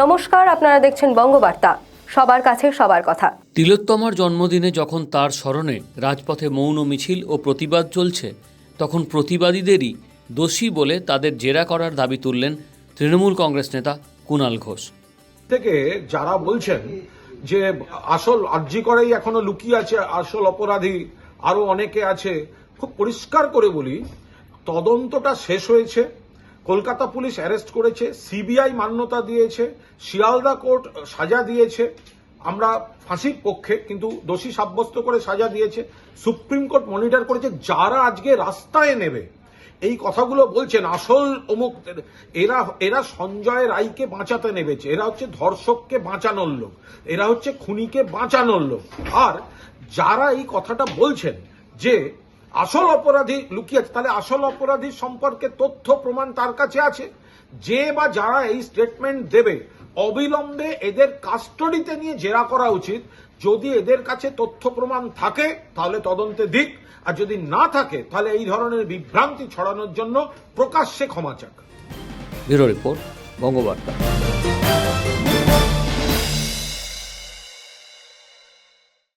নমস্কার আপনারা দেখছেন বঙ্গবার্তা। সবার কাছে সবার কথা। তিলোত্তমার জন্মদিনে যখন তার স্মরণে রাজপথে মৌন মিছিল ও প্রতিবাদ চলছে তখন প্রতিবাদীদেরই দোষী বলে তাদের জেরা করার দাবি তুললেন তৃণমূল কংগ্রেস নেতা কুণাল ঘোষ। থেকে যারা বলছেন যে আসল আর্জি করেই এখনও লুকিয়ে আছে আসল অপরাধী আরও অনেকে আছে খুব পরিষ্কার করে বলি তদন্তটা শেষ হয়েছে। কলকাতা পুলিশ অ্যারেস্ট করেছে, সিবিআই মান্যতা দিয়েছে, শিয়ালদা কোর্ট সাজা দিয়েছে, আমরা ফাঁসির পক্ষে কিন্তু দোষী সাব্যস্ত করে সাজা দিয়েছে, সুপ্রিম কোর্ট মনিটর করেছে, যারা আজকে রাস্তায় নেবে। এই কথাগুলো বলছেন আসল অমুক, এরা এরা সঞ্জয় রায়কে বাঁচাতে নেমেছে এরা হচ্ছে ধর্ষককে বাঁচানোর লোক, এরা হচ্ছে খুনিকে বাঁচানোর লোক। আর যারা এই কথাটা বলছেন যে আসল অপরাধী লুকিয়ে আছে। তাহলে আসল অপরাধী সম্পর্কে তথ্য, প্রমাণ তার কাছে আছে? যে বা যারা এই স্টেটমেন্ট দেবে, অবিলম্বে এদের কাস্টডিতে নিয়ে জেরা করা উচিত। যদি এদের কাছে তথ্য, প্রমাণ থাকে, তাহলে তদন্তে দিক। আর যদি না থাকে, তাহলে এই ধরনের বিভ্রান্তি ছড়ানোর জন্য প্রকাশ্যে ক্ষমা চাক। Bureau report, Bangabarta.